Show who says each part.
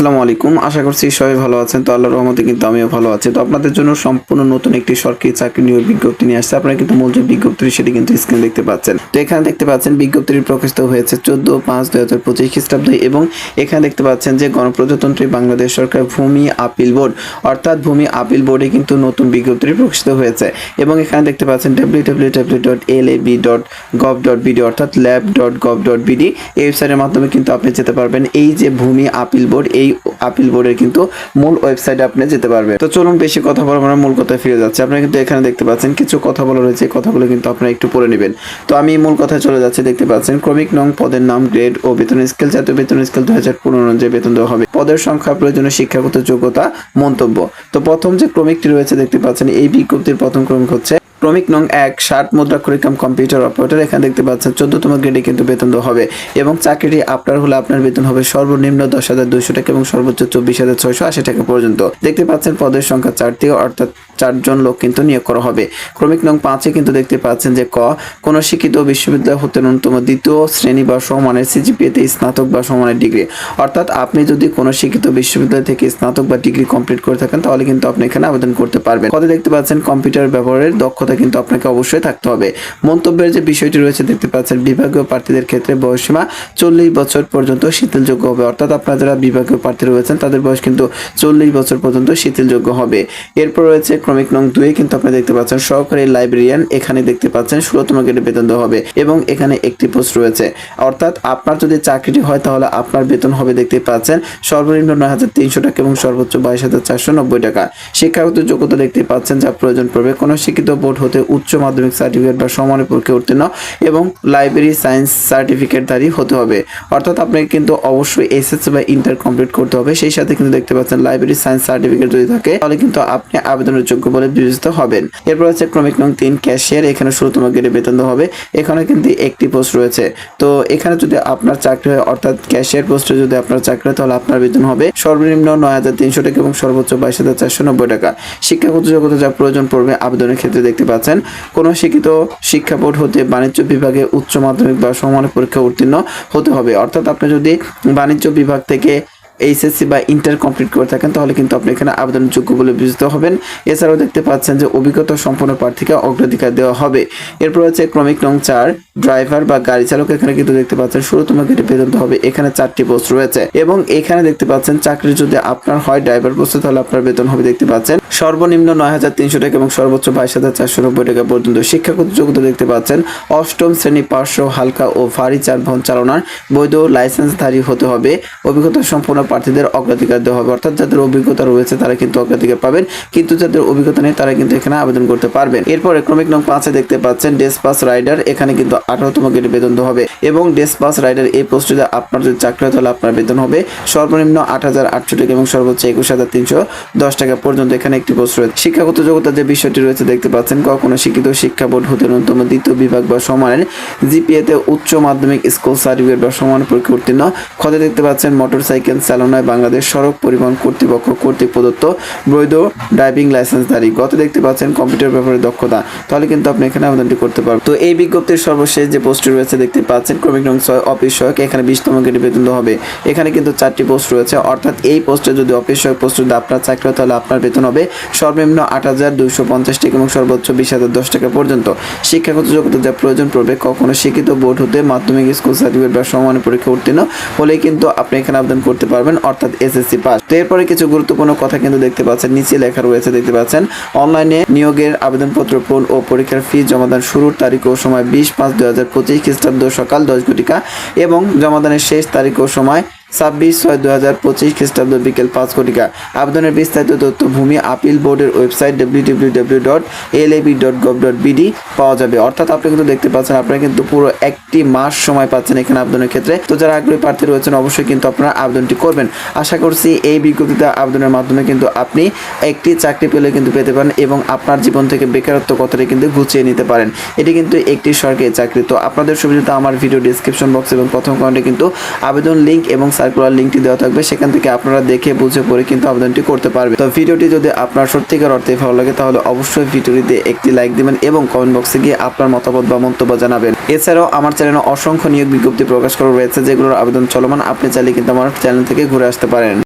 Speaker 1: আসসালামু আলাইকুম। আশা করছি সবাই ভালো আছেন। তো আল্লাহর রহমতে কিন্তু আমিও ভালো আছি। তো আপনাদের জন্য সম্পূর্ণ নতুন একটি সরকারি চাকরি নিয়োগ বিজ্ঞপ্তি নিয়ে আসছে। আপনারা কিন্তু মূল যে বিজ্ঞপ্তি, সেটি কিন্তু স্ক্রিনে দেখতে পাচ্ছেন। তো এখানে দেখতে পাচ্ছেন, বিজ্ঞপ্তিটি প্রকাশিত হয়েছে চোদ্দ পাঁচ দুই হাজার পঁচিশ খ্রিস্টাব্দে এবং এখানে দেখতে পাচ্ছেন যে গণপ্রজাতন্ত্রী বাংলাদেশ সরকার ভূমি আপিল বোর্ড, অর্থাৎ ভূমি আপিল বোর্ডে কিন্তু নতুন বিজ্ঞপ্তিটি প্রকাশিত হয়েছে। এবং এখানে দেখতে পাচ্ছেন W W W dot L A B dot gov dot BD অর্থাৎ lab dot gov dot BD এই ওয়েবসাইটের মাধ্যমে কিন্তু আপনি যেতে পারবেন। এই যে ভূমি আপিল বোর্ড, এই আপিল বোর্ডের কিন্তু মূল ওয়েবসাইটে আপনি যেতে পারবেন। তো চলুন বেশি কথা বলা আমরা মূল কথায় ফিরে যাচ্ছি। আপনারা কিন্তু এখানে দেখতে পাচ্ছেন, কিছু কথা বলা রয়েছে কথাগুলো কিন্তু আপনারা একটু পড়ে নেবেন। তো আমি মূল কথায় চলে যাচ্ছি, দেখতে পাচ্ছেন, ক্রমিক নং পদের নাম গ্রেড ও বেতন স্কেল জাতীয় বেতন স্কেল দু হাজার পনেরো অনুযায়ী বেতন দেওয়া হবে। পদের সংখ্যা, প্রয়োজনীয় শিক্ষাগত যোগ্যতা, মন্তব্য। তো প্রথম যে ক্রমিকটি রয়েছে, দেখতে পাচ্ছেন, এই বিজ্ঞপ্তির প্রথম ক্রমিক হচ্ছে ক্রমিক নং এক, ষাট মুদ্রা করিকাম কম্পিউটার অপারেটর এখানে দেখতে পাচ্ছেন চোদ্দতম গ্রেডে কিন্তু বেতন দেওয়া হবে এবং চাকরিটি আপনার হলে আপনার বেতন হবে সর্বনিম্ন দশ হাজার টাকা এবং সর্বোচ্চ চব্বিশ হাজার ছয়শো আশি টাকা পর্যন্ত। দেখতে পাচ্ছেন পদের সংখ্যা চারটি অর্থাৎ চারজন লোক কিন্তু নিয়োগ করা হবে। ক্রমিক নং পাঁচে কিন্তু দেখতে পাচ্ছেন যে ক, কোন শিক্ষিত বিশ্ববিদ্যালয় হতে ন্যূনতম দ্বিতীয় শ্রেণি বা সমানের সিজিপিএতে স্নাতক বা সমানের ডিগ্রি। অর্থাৎ আপনি যদি কোনো শিক্ষিত বিশ্ববিদ্যালয় থেকে স্নাতক বা ডিগ্রি কমপ্লিট করে থাকেন, তাহলে কিন্তু আপনি এখানে আবেদন করতে পারবেন। কত দেখতে পাচ্ছেন কম্পিউটার ব্যবহারের দক্ষতা কিন্তু আপনাকে অবশ্যই থাকতে হবে। মন্তব্যের যে বিষয়টি রয়েছে, দেখতে পাচ্ছেন বিভাগীয় প্রার্থীদের ক্ষেত্রে বয়সীমা চল্লিশ বছর পর্যন্ত শিথিলযোগ্য হবে। অর্থাৎ আপনারা যারা বিভাগীয় প্রার্থী রয়েছেন, তাদের বয়স কিন্তু চল্লিশ বছর পর্যন্ত শিথিলযোগ্য হবে। এরপর রয়েছে ক্রমিক নং দুয়ে কিন্তু আপনি দেখতে পাচ্ছেন, সহকারী লাইব্রেরিয়ান এখানে দেখতে পাচ্ছেন ষোলোতম গ্রেডে বেতন দেওয়া হবে এবং এখানে একটি পোস্ট রয়েছে। অর্থাৎ আপনার যদি চাকরিটি হয় তাহলে আপনার বেতন হবে দেখতে পাচ্ছেন সর্বনিম্ন নয় হাজার তিনশো টাকা এবং সর্বোচ্চ বাইশ হাজার চারশো নব্বই টাকা। শিক্ষাগত যোগ্যতা দেখতে পাচ্ছেন যা প্রয়োজন পড়বে। কোনো শিক্ষিত বোর্ড হতে উচ্চ মাধ্যমিক সার্টিফিকেট বা সমানের পরীক্ষায় উত্তীর্ণ এবং লাইব্রেরি সায়েন্স সার্টিফিকেটধারী হতে হবে। অর্থাৎ আপনাকে কিন্তু অবশ্যই এসএস বা ইন্টার কমপ্লিট করতে হবে। সেই সাথে কিন্তু দেখতে পাচ্ছেন লাইব্রেরি সায়েন্স সার্টিফিকেট যদি থাকে, তাহলে কিন্তু আপনি আবেদনের যোগ্য বলে বিবেচিত হবেন। এরপর হচ্ছে ক্রমিক নং তিন, ক্যাশিয়ার। এখানে ষোলোতম গ্রেডে বেতন হবে। এখানে কিন্তু একটি পোস্ট রয়েছে। তো এখানে যদি আপনার চাকরি হয়, অর্থাৎ ক্যাশিয়ার পোস্টে যদি আপনার চাকরি হয়, তাহলে আপনার বেতন হবে সর্বনিম্ন নয় হাজার তিনশো টাকা এবং সর্বোচ্চ বাইশ হাজার চারশো নব্বই টাকা। শিক্ষাগত যোগ্যতা যা প্রয়োজন পড়বে আবেদনের ক্ষেত্রে দেখতে পাচ্ছেন, কোনো শিক্ষিত শিক্ষা বোর্ড হতে বাণিজ্য বিভাগে উচ্চ মাধ্যমিক বা সমানের পরীক্ষা উত্তীর্ণ হতে হবে। অর্থাৎ আপনি যদি বাণিজ্য বিভাগ থেকে এইচএসসি বা ইন্টার কমপ্লিট করে থাকেন, তাহলে কিন্তু আপনি এখানে আবেদনযোগ্য বলে বিবেচিত হবেন। এছাড়াও দেখতে পাচ্ছেন যে অভিজ্ঞতা সম্পন্ন প্রার্থীকে অগ্রাধিকার দেওয়া হবে। এরপর হচ্ছে ক্রমিক নং চার ড্রাইভার বা গাড়ি চালক এখানে কিন্তু দেখতে পাচ্ছেন ষোলোতম গেটে বেতন হবে। এখানে চারটি পোস্ট রয়েছে এবং এখানে দেখতে পাচ্ছেন চাকরি যদি আপনার হয় ড্রাইভার পোস্টে তাহলে আপনার বেতন হবে দেখতে পাচ্ছেন। সর্বনিম্ন নয় হাজার তিনশো টাকা এবং সর্বোচ্চ বাইশ হাজার চারশো নব্বই টাকা পর্যন্ত শিক্ষাগত যোগ্যতা দেখতে পাচ্ছেন। অষ্টম শ্রেণি পার্শ্ব হালকা ও ভারী যানবাহন চালনার বৈধ লাইসেন্সধারী হতে হবে। অভিজ্ঞতা সম্পন্ন প্রার্থীদের অগ্রাধিকার দেওয়া হবে। অর্থাৎ যাদের অভিজ্ঞতা রয়েছে, তারা কিন্তু অগ্রাধিকার পাবেন। কিন্তু যাদের অভিজ্ঞতা নেই, তারা কিন্তু এখানে আবেদন করতে পারবেন। এরপর ক্রমিক নং পাঁচে দেখতে পাচ্ছেন, ডেসপাস রাইডার। এখানে কিন্তু আঠারোতম গেটে বেতন হবে এবং ডেসপাস রাইডার এই পোস্টে আপনার যদি চাকরি হয়, তাহলে আপনার বেতন হবে সর্বনিম্ন আট হাজার আটশো টাকা এবং সর্বোচ্চ একুশ হাজার তিনশো দশ টাকা পর্যন্ত এখানে একটি পোস্ট রয়েছে। শিক্ষাগত যোগ্যতা যে বিষয়টি রয়েছে, দেখতে পাচ্ছেন, কখনো শিক্ষিত শিক্ষা বোর্ড হতে ন্যূনতম দ্বিতীয় বিভাগ বা সমানের জিপিএতে উচ্চ মাধ্যমিক স্কুল সার্টিফিকেট বা সমান পরীক্ষা উত্তীর্ণ। খতে দেখতে পাচ্ছেন মোটর সাইকেল চালনায় বাংলাদেশ সড়ক পরিবহন কর্তৃপক্ষ কর্তৃক প্রদত্ত বৈধ ড্রাইভিং লাইসেন্স লাইসেন্সধারী গত দেখতে পাচ্ছেন, কম্পিউটার ব্যাপারে দক্ষতা। তাহলে কিন্তু আপনি এখানে আবেদনটি করতে পারবেন। তো এই বিজ্ঞপ্তির সর্বশেষ যে পোস্টটি রয়েছে দেখতে পাচ্ছেন, ক্রমিক নং ছয় অফিস সহায়ক এখানে বিশতম গেটে বেতন হবে। এখানে কিন্তু চারটি পোস্ট রয়েছে, অর্থাৎ এই পোস্টে যদি অফিস সহায়ক পোস্ট যদি আপনার চাকরি হয়, তাহলে আপনার বেতন হবে সর্বনিম্ন আট হাজার দুশো পঞ্চাশ টাকা এবং সর্বোচ্চ বিশ হাজার দশ টাকা পর্যন্ত। শিক্ষাগত যোগ্যতা যা প্রয়োজন পড়বে, কখনো শিক্ষিত বোর্ড হতে মাধ্যমিক, স্কুল সার্টিফিকেট বা সমানের পরীক্ষা উত্তীর্ণ হলেই কিন্তু আপনি এখানে আবেদন করতে পারবেন, অর্থাৎ এসএসসি পাস তো এরপরে কিছু গুরুত্বপূর্ণ কথা কিন্তু দেখতে পাচ্ছেন, নিচে লেখা রয়েছে, দেখতে পাচ্ছেন, অনলাইনে নিয়োগের আবেদনপত্র পূরণ ও পরীক্ষার ফি জমাদান শুরুর তারিখ ও সময় বিশ পাঁচ দুই হাজার পঁচিশ খ্রিস্টাব্দ সকাল দশ ঘটিকা এবং জমাদানের শেষ তারিখ ও সময় ছাব্বিশ ছয় দু হাজার পঁচিশ খ্রিস্টাব্দ বিকেল পাঁচ কোটিকা আবেদনের বিস্তারিত তথ্য ভূমি আপিল বোর্ডের website W W dot L dot gov dot BD পাওয়া যাবে। অর্থাৎ আপনি কিন্তু দেখতে পাচ্ছেন, আপনারা কিন্তু পুরো একটি মাস সময় পাচ্ছেন এখানে আবেদনের ক্ষেত্রে। তো যারা আগ্রহী প্রার্থী রয়েছেন, অবশ্যই কিন্তু আপনারা আবেদনটি করবেন। আশা করছি এই বিজ্ঞপ্তিতে আবেদনের মাধ্যমে কিন্তু আপনি একটি চাকরি পেলে কিন্তু পেতে পারেন এবং আপনার জীবন থেকে বেকারত্ব কথাটি কিন্তু গুছিয়ে নিতে পারেন। এটি কিন্তু একটি সরকারি চাকরি। তো আপনাদের সুবিধাতে আমার ভিডিও ডিসক্রিপশন বক্স এবং প্রথম কমেন্টে কিন্তু আবেদন লিঙ্ক এবং সার্কুলার লিঙ্কটি দেওয়া থাকবে, সেখান থেকে আপনারা দেখে, বুঝে, পড়ে কিন্তু আবেদনটি করতে পারবে তো ভিডিওটি যদি আপনার সত্যিকার অর্থে ভালো লাগে, তাহলে অবশ্যই ভিডিওটিতে একটি লাইক দিবেন এবং কমেন্ট বক্সে গিয়ে আপনার মতামত বা মন্তব্য জানাবেন। এছাড়াও আমার চ্যানেলে অসংখ্য নিয়োগ বিজ্ঞপ্তি প্রকাশ করা রয়েছে, যেগুলোর আবেদন চলমান। আপনি চাইলে কিন্তু আমার চ্যানেল থেকে ঘুরে আসতে পারেন।